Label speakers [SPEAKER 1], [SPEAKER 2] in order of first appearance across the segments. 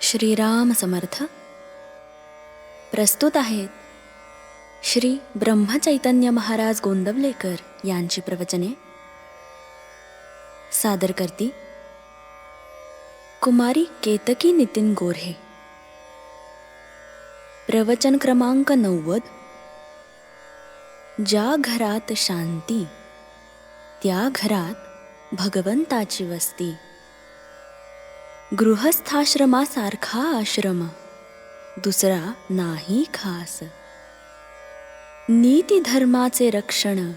[SPEAKER 1] श्रीराम समर्थ प्रस्तुत आहेत श्री ब्रह्मचैतन्य महाराज गोंदवलेकर यांची प्रवचने. सादर करती कुमारी केतकी नितीन गोऱ्हे. प्रवचन क्रमांक नव्वद. ज्या घरात शांती त्या घरात भगवंताची वस्ती. गृहस्थाश्रमासारखा आश्रम. दुसरा नाही खास. नीती धर्माचे रक्षण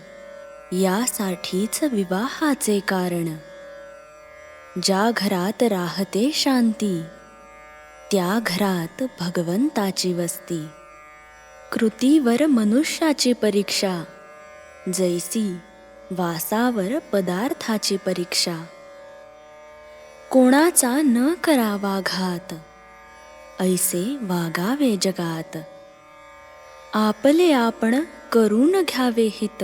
[SPEAKER 1] यासाठीच विवाहाचे कारण. ज्या घरात राहते शांती त्या घरात भगवंताची वस्ती. कृतीवर मनुष्याची परीक्षा जैसी वासावर पदार्थाची परीक्षा. कोणाचा न करावा घात. ऐसे वागावे जगात. आपले आपण करून घ्यावे हित.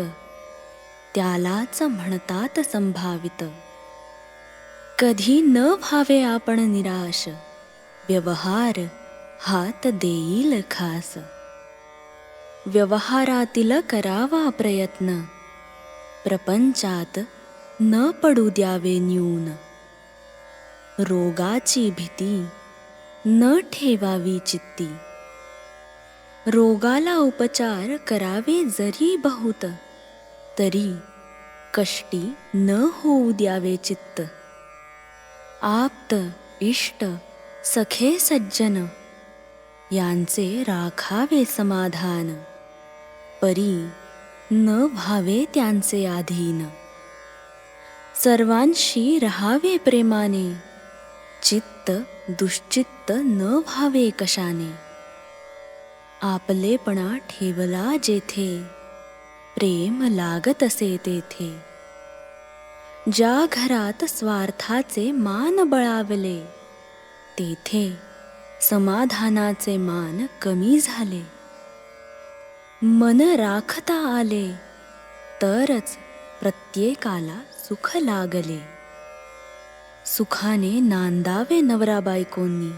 [SPEAKER 1] त्यालाच म्हणतात संभावित. कधी न व्हावे आपण निराश. व्यवहार हात देईल खास. व्यवहारातील करावा प्रयत्न. प्रपंचात न पडू द्यावे न्यून. रोगाची भीती न ठेवावी चित्ती. रोगाला उपचार करावे जरी बहुत तरी कष्टी न होऊ द्यावे चित्त. आप्त इष्ट सखे सज्जन यांचे राखावे समाधान. परी न व्हावे त्यांचे आधीन सर्वांशी रहावे प्रेमाने. चित्त दुश्चित्त न व्हावे कशाने. आपलेपणा ठेवला जेथे प्रेम लागत असे तेथे. ज्या घरात स्वार्थाचे मान बळावले तेथे समाधानाचे मान कमी झाले. मन राखता आले तरच प्रत्येकाला सुख लागले. सुखाने नांदावे नवरा बायकोंनी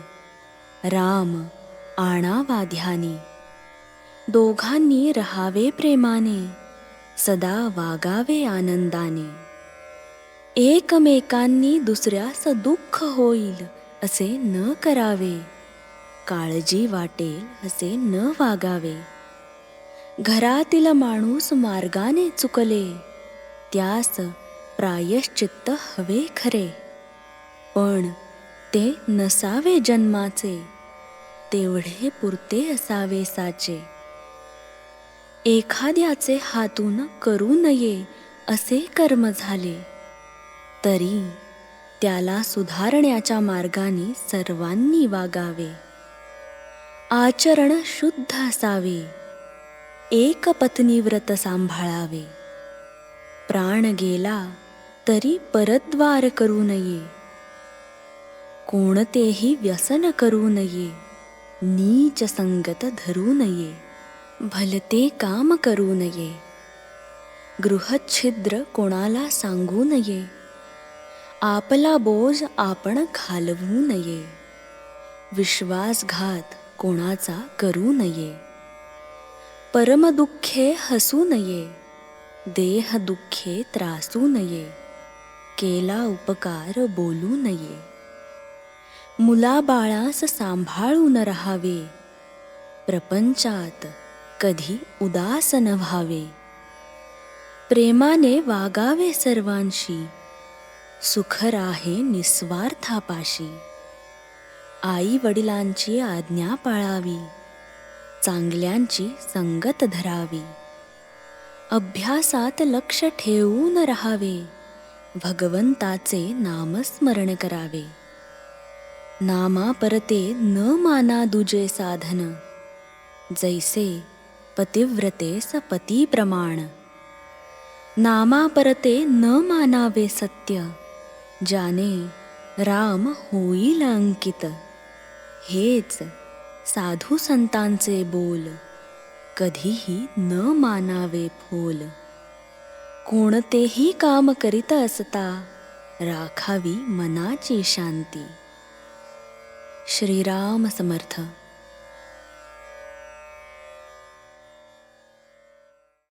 [SPEAKER 1] राम आणावा ध्यानी दोघांनी रहावे प्रेमाने सदा वागावे आनंदाने. एकमेकांनी दुसऱ्यास दुःख होईल असे न करावे. काळजी वाटेल असे न वागावे. घरातील माणूस मार्गाने चुकले त्यास प्रायश्चित्त हवे खरे. पण ते नसावे जन्माचे तेवढे पुरते असावे साचे. एखाद्याचे हातून करू नये असे कर्म झाले तरी त्याला सुधारण्याच्या मार्गाने सर्वांनी वागावे. आचरण शुद्ध असावे एक पत्नी व्रत सांभाळावे. प्राण गेला तरी परद्वार करू नये. कोणतेही व्यसन करू नये नीच संगत धरू नये भलते काम करू नये. गृहच्छिद्र कोणाला सांगू नये आपला बोज आपण घालवू नये. विश्वासघात कोणाचा करू नये. परमदुःखे हसू नये देह दुःखे त्रासू नये. केला उपकार बोलू नये. मुलाबाळास सांभाळून रहावे. प्रपंचात कधी उदास न व्हावे. प्रेमाने वागावे सर्वांशी. सुख राहे निस्वार्थापाशी. आई वडिलांची आज्ञा पाळावी. चांगल्यांची संगत धरावी. अभ्यासात लक्ष ठेवून राहावे. भगवंताचे नामस्मरण करावे. नामा परते न माना दुजे साधन। जैसे पतिव्रते पती प्रमाण। नामा परते न मानावे सत्य ज्याने राम होईल अंकित। हेच साधू संतांचे बोल कधीही न मानावे फोल। कोणतेही काम करीत असता राखावी मनाची शांती। श्रीराम समर्थ.